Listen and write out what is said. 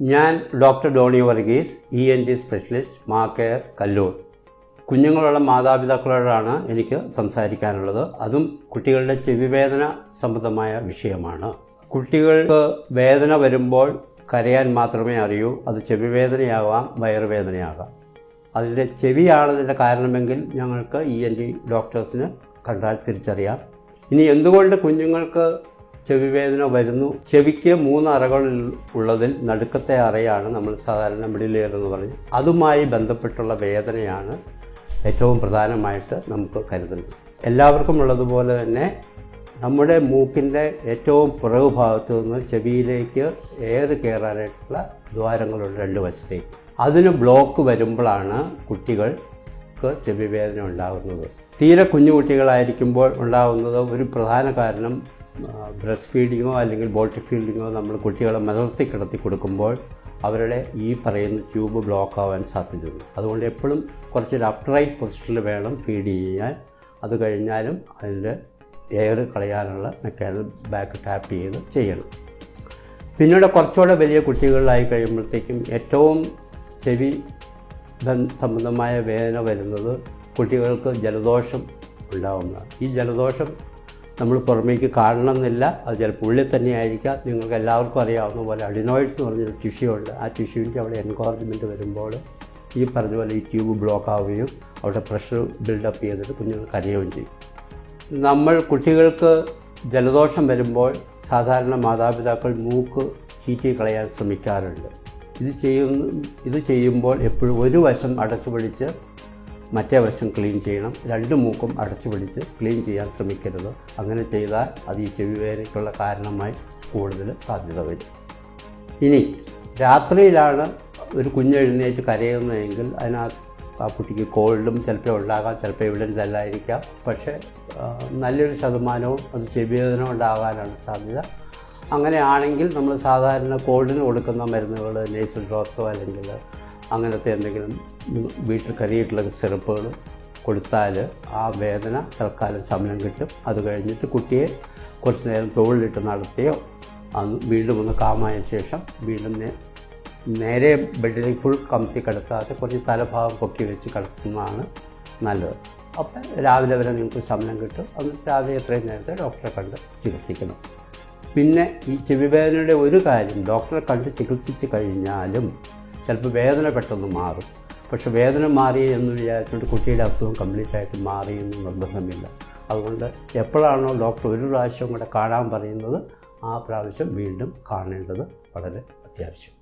ഞാൻ doctor Doni Varghese E N T specialist മാക്കെയർ Kallur. കുഞ്ഞുങ്ങളുള്ള മാതാപിതാക്കളോടാണ് എനിക്ക് സംസാരിക്കാനുള്ളത്. അതും കുട്ടികളുടെ ചെവിവേദന സംബന്ധമായ വിഷയമാണ്. കുട്ടികൾക്ക് വേദന വരുമ്പോൾ കരയാൻ മാത്രമേ അറിയൂ. അത് ചെവിവേദനയാകാം വയറുവേദനയാകാം അതിന്റെ ചെവിയാണതിന്റെ കാരണമെങ്കിൽ ഞങ്ങൾക്ക് ഇ എൻ ടി ഡോക്ടേഴ്സിന് കണ്ടാൽ തിരിച്ചറിയാം. ഇനി എന്തുകൊണ്ട് കുഞ്ഞുങ്ങൾക്ക് ചെവിവേദന വരുന്നു. ചെവിക്ക് മൂന്ന് അറകൾ ഉള്ളതിൽ നടുക്കത്തെ അറയാണ് നമ്മൾ സാധാരണ മിഡിൽ എന്ന് പറഞ്ഞ്. അതുമായി ബന്ധപ്പെട്ടുള്ള വേദനയാണ് ഏറ്റവും പ്രധാനമായിട്ട് നമുക്ക് കരുതുന്നത്. എല്ലാവർക്കും ഉള്ളതുപോലെ തന്നെ നമ്മുടെ മൂക്കിന്റെ ഏറ്റവും പുറകു ഭാഗത്തു നിന്ന് ചെവിയിലേക്ക് എയർ കയറാനായിട്ടുള്ള ദ്വാരങ്ങളുണ്ട്? രണ്ട് വശത്തേക്ക് അതിന് ബ്ലോക്ക് വരുമ്പോഴാണ് കുട്ടികൾക്ക് ചെവി വേദന ഉണ്ടാകുന്നത്. തീരെ കുഞ്ഞു കുട്ടികളായിരിക്കുമ്പോൾ ഉണ്ടാകുന്നത് ഒരു പ്രധാന കാരണം ബ്രസ്റ്റ് ഫീഡിങ്ങോ അല്ലെങ്കിൽ ബോട്ടി ഫീഡിങ്ങോ നമ്മൾ കുട്ടികളെ മലർത്തി കിടത്തി കൊടുക്കുമ്പോൾ അവരുടെ ഈ പറയുന്ന ട്യൂബ് ബ്ലോക്ക് ആവാൻ സാധ്യതയുണ്ട്. അതുകൊണ്ട് എപ്പോഴും കുറച്ചൊരു അപ്രൈറ്റ് പൊസിഷനിൽ വേണം ഫീഡ് ചെയ്യാൻ. അത് കഴിഞ്ഞാലും അതിന്റെ എയർ കളയാനുള്ള മെക്കാനിസം ബാക്ക് ടാപ്പ് ചെയ്ത് ചെയ്യണം. പിന്നീട് കുറച്ചുകൂടെ വലിയ കുട്ടികളിലായി കഴിയുമ്പോഴത്തേക്കും ഏറ്റവും ചെവി ബന്ധ- സംബന്ധമായ വേദന വരുന്നത് കുട്ടികൾക്ക് ജലദോഷം ഉണ്ടാവുന്നതാണ്. ഈ ജലദോഷം നമ്മൾ പുറമേക്ക് കാണണം എന്നില്ല അത് ചിലപ്പോൾ ഉള്ളിൽ തന്നെ ആയിരിക്കാം. നിങ്ങൾക്ക് എല്ലാവർക്കും അറിയാവുന്ന പോലെ അഡിനോയിഡ്സ് എന്ന് പറഞ്ഞൊരു ടിഷ്യൂ ഉണ്ട് ആ ടിഷ്യൂവിന്റെ അവിടെ എൻകോറേജ്മെന്റ് വരുമ്പോൾ ഈ പറഞ്ഞ പോലെ ഈ ട്യൂബ് ബ്ലോക്ക് ആവുകയും അവിടെ പ്രഷർ ബിൽഡപ്പ് ചെയ്തിട്ട് കുഞ്ഞുങ്ങൾ കരയുകയും ചെയ്യും. നമ്മൾ കുട്ടികൾക്ക് ജലദോഷം വരുമ്പോൾ സാധാരണ മാതാപിതാക്കൾ മൂക്ക് ചീറ്റി കളയാൻ ശ്രമിക്കാറുണ്ട്. ഇത് ചെയ്യുന്ന ഇത് ചെയ്യുമ്പോൾ എപ്പോഴും ഒരു വശം അടച്ചു പിടിച്ച് മറ്റേ വശം ക്ലീൻ ചെയ്യണം. രണ്ട് മൂക്കും അടച്ചു പിടിച്ച് ക്ലീൻ ചെയ്യാൻ ശ്രമിക്കരുത്. അങ്ങനെ ചെയ്താൽ അത് ഈ ചെവി വേദനയ്ക്കുള്ള കാരണമായി കൂടുതൽ സാധ്യത വരും. ഇനി രാത്രിയിലാണ് ഒരു കുഞ്ഞെഴുന്നേറ്റ് കരയുന്നതെങ്കിൽ അതിനകത്ത് ആ കുട്ടിക്ക് കോൾഡും ചിലപ്പോൾ ഉണ്ടാകാം ചിലപ്പോൾ എവിഡൻസ് അല്ലായിരിക്കാം പക്ഷേ നല്ലൊരു ശതമാനവും അത് ചെവിവേദന ഉണ്ടാകാനാണ് സാധ്യത. അങ്ങനെയാണെങ്കിൽ നമ്മൾ സാധാരണ കോൾഡിന് കൊടുക്കുന്ന മരുന്നുകൾ നേസൽ ഡ്രോപ്സോ അല്ലെങ്കിൽ അങ്ങനത്തെ എന്തെങ്കിലും വീട്ടിൽ കരുതിയിട്ടുള്ള സിറപ്പുകൾ കൊടുത്താൽ ആ വേദന തൽക്കാലം ശമനം കിട്ടും. അത് കഴിഞ്ഞിട്ട് കുട്ടിയെ കുറച്ച് നേരം തോളിലിട്ട് നടത്തിയോ അന്ന് വീണ്ടും ഒന്ന് കാമായ ശേഷം വീണ്ടും നേരെ ബെഡിലേക്ക് ഫുൾ കമത്തി കിടത്താതെ കുറച്ച് തലഭാഗം പൊക്കി വെച്ച് കിടത്തുന്നതാണ് നല്ലത്. അപ്പം രാവിലെ വരെ നിങ്ങൾക്ക് ശമനം കിട്ടും. അന്ന് രാവിലെ എത്രയും നേരത്തെ ഡോക്ടറെ കണ്ട് ചികിത്സിക്കണം. പിന്നെ ഈ ചെവിവേദനയുടെ ഒരു കാര്യം ഡോക്ടറെ കണ്ട് ചികിത്സിച്ച് കഴിഞ്ഞാലും ചിലപ്പോൾ വേദന പെട്ടെന്ന് മാറും. പക്ഷെ വേദന മാറി എന്ന് വിചാരിച്ചുകൊണ്ട് കുട്ടിയുടെ അസുഖം കംപ്ലീറ്റ് ആയിട്ട് മാറി എന്ന് നിർബന്ധമില്ല. അതുകൊണ്ട് എപ്പോഴാണോ ഡോക്ടർ ഒരു പ്രാവശ്യം കൂടെ കാണാൻ പറയുന്നത് ആ പ്രാവശ്യം വീണ്ടും കാണേണ്ടത് വളരെ അത്യാവശ്യം.